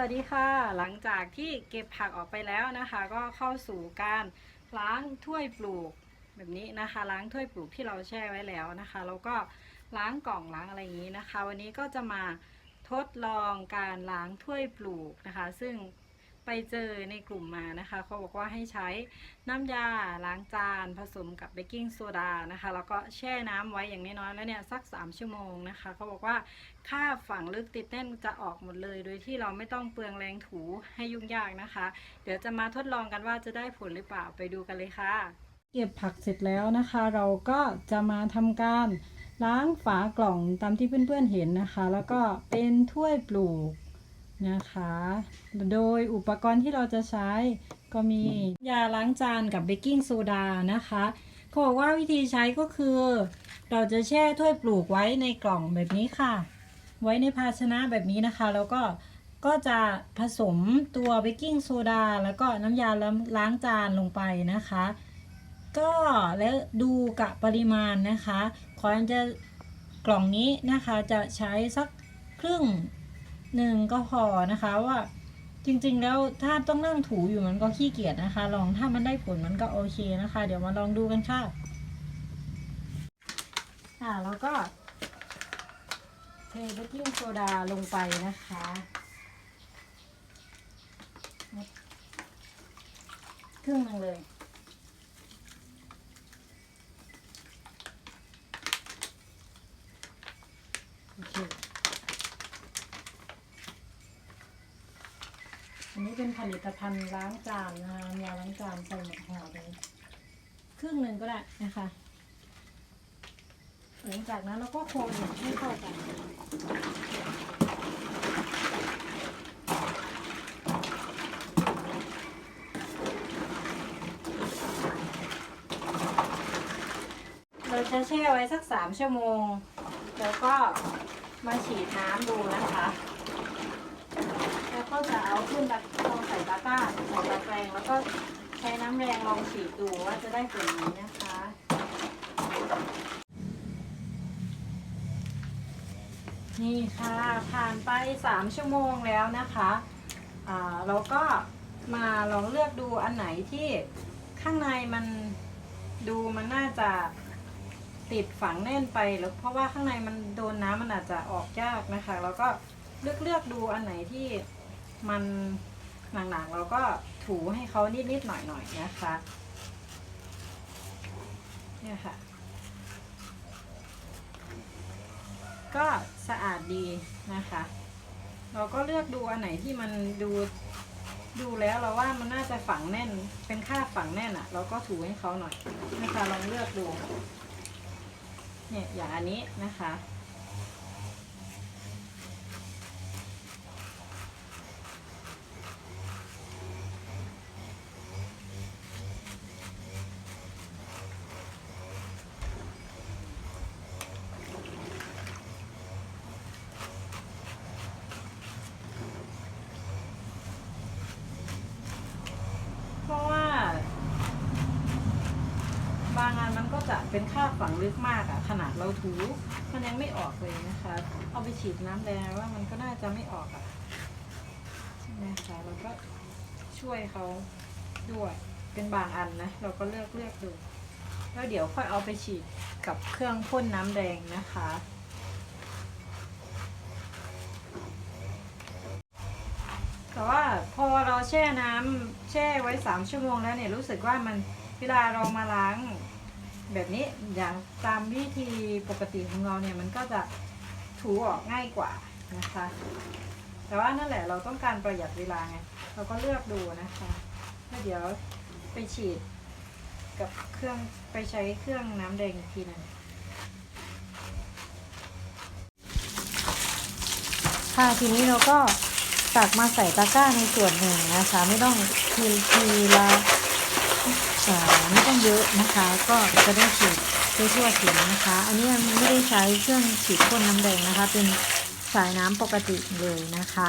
วัสดีค่ะ หลังจากที่เก็บผักออกไปแล้วนะคะ ก็เข้าสู่การล้างถ้วยปลูกแบบนี้นะคะ ล้างถ้วยปลูกที่เราแช่ไว้แล้วนะคะแล้วก็ล้างกล่องล้างอะไรอย่างนี้นะคะ วันนี้ก็จะมาทดลองการล้างถ้วยปลูกนะคะ ซึ่ง ไปเจอในกลุ่มมานะคะเขาบอกว่าให้ใช้น้ำยาล้างจานผสมกับเบกกิ้งโซดานะคะ แล้วก็แช่น้ำไว้อย่างน้อยๆแล้วเนี่ยสัก 3 ชั่วโมงนะคะเขาบอกว่าค่าฝังลึกติดแน่นจะออกหมดเลย โดยที่เราไม่ต้องเปลืองแรงถูให้ยุ่งยากนะคะ เดี๋ยวจะมาทดลองกันว่าจะได้ผลหรือเปล่าไปดูกันเลยค่ะ เก็บผักเสร็จแล้วนะคะ เราก็จะมาทำการล้างฝากล่องตามที่เพื่อนๆเห็นนะคะ แล้วก็เป็นถ้วยปลูก นะคะ โดยอุปกรณ์ที่เราจะใช้ก็มียาล้างจานกับเบกกิ้งโซดานะคะเขาบอกว่าวิธีใช้ก็คือ เราจะแช่ถ้วยปลูกไว้ในกล่องแบบนี้ค่ะ ไว้ในภาชนะแบบนี้นะคะ แล้วก็ก็จะผสมตัวเบกกิ้งโซดาแล้วก็น้ำยาล้างจานลงไปนะคะ ก็แล้วดูกับปริมาณนะคะ ขอจะกล่องนี้นะคะจะใช้สักครึ่ง หนึ่งก็พอนะคะว่าจริงๆ แล้วถ้าต้องนั่งถูอยู่มันก็ขี้เกียจนะคะ ลองถ้ามันได้ผลมันก็โอเคนะคะ เดี๋ยวมาลองดูกันค่ะอ่าแล้วก็เทเบกกิ้งโซดาลงไปนะคะครึ่งหนึงเลย โอเค อันนี้เป็นผลิตภัณฑ์ล้างจานนะคะยาล้างจานใส่หมดห่อเลยครึ่งหนึ่งก็ได้นะคะ หลังจากนั้นเราก็คนให้เข้ากันเราจะแช่ไว้สักสามชั่วโมง แล้วก็มาฉีดน้ำดูนะคะ ก็จะเอาขึ้นตะลองใส่ตะกร้าใส่ตะแกรงแล้วก็ใช้น้ำแรงลองฉีดดูว่าจะได้ผลไหมนะคะนี่ค่ะผ่านไปสามชั่วโมงแล้วนะคะอ่าเราก็มาลองเลือกดูอันไหนที่ข้างในมันดูมันน่าจะติดฝังแน่นไปแล้วเพราะว่าข้างในมันโดนน้ำมันอาจจะออกยากนะคะ แล้วก็เลือกเลือกดูอันไหนที่ มันหนักๆเราก็ถูให้เขานิดๆหน่อยๆนะคะ เนี่ยค่ะ ก็สะอาดดีนะคะ เราก็เลือกดูอันไหนที่มันดูดูแล้วเราว่ามันน่าจะฝังแน่น เป็นค่าฝังแน่นอะ่ะ เราก็ถูให้เขาหน่อยนะคะลองเลือกดู เนี่ยอย่างอันนี้นะคะ เพราะว่า บางอันมันก็จะ เป็นค่าบฝังลึกมากอะขนาดเราถูมันยังไม่ออกเลยนะคะ เอาไปฉีดน้ำแดงว่ามันก็น่าจะไม่ออกอะใช่ไหมคะเราก็ช่วยเขาด้วยเป็นบางอันนะ เราก็เลือกเลือกดูแล้วเดี๋ยวค่อยเอาไปฉีดกับเครื่องพ่นน้ำแดงนะคะแต่ว่าพอเราแช่น้ำแช่ไว้สามชั่วโมงแล้วเนี่ยรู้สึกว่ามันเวลาเรามาล้าง แบบนี้อย่างตามวิธีปกติของเราเนี่ยมันก็จะถูออกง่ายกว่านะคะ แต่ว่านั่นแหละเราต้องการประหยัดเวลาไงเราก็เลือกดูนะคะแล้วเดี๋ยวไปฉีดกับเครื่องไปใช้เครื่องน้ำแดงอีกทีนึงค่ะทีนี้เราก็ตักมาใส่ตะกร้าในส่วนหนึ่งนะคะ ไม่ต้องทีทีละ อ่าไม่ต้องเยอะนะคะ ก็จะได้ฉีดทั่วถึงนะคะ อันนี้ไม่ได้ใช้เครื่องฉีดพ่นน้ำแดงนะคะ เป็นสายน้ำปกติเลยนะคะ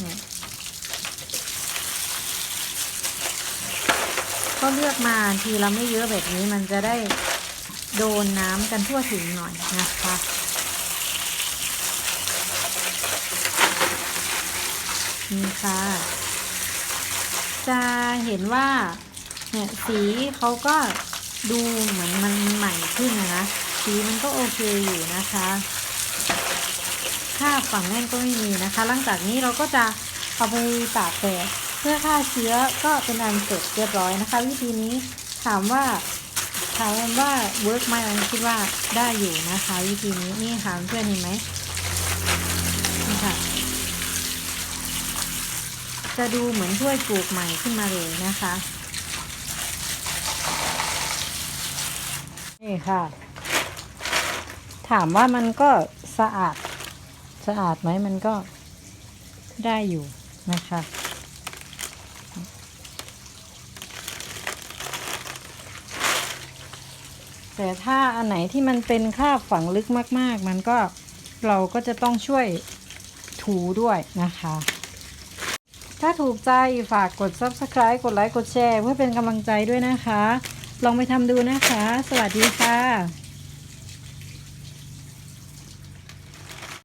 เนี่ยก็เลือกมาทีละไม่เยอะแบบนี้มันจะได้โดนน้ำกันทั่วถึงหน่อยนะคะนี่ค่ะ จะเห็นว่า เนี่ยสีเขาก็ดูเหมือนมันใหม่ขึ้นนะนะสีมันก็โอเคอยู่นะคะค่าฝั่งแน่นก็ไม่มีนะคะ หลังจากนี้เราก็จะเอาไปตากแดดเพื่อฆ่าเชื้อก็เป็นอันเสร็จเรียบร้อยนะคะ วิธีนี้ถามว่าถามว่าเวิร์กไหมอันคิดว่าได้อยู่นะคะ วิธีนี้นี่ค่ะเพื่อนเห็นไหมนี่ค่ะจะดูเหมือนถ้วยปลูกใหม่ขึ้นมาเลยนะคะ นี่ค่ะ ถามว่ามันก็สะอาดสะอาดไหมมันก็ได้อยู่นะคะแต่ถ้าอันไหนที่มันเป็นคราบฝังลึกมาก ๆ มันก็เราก็จะต้องช่วยถูด้วยนะคะ ถ้าถูกใจฝากกด subscribe กดไลค์กดแชร์ เพื่อเป็นกำลังใจด้วยนะคะ ลองไปทำดูนะคะ สวัสดีค่ะ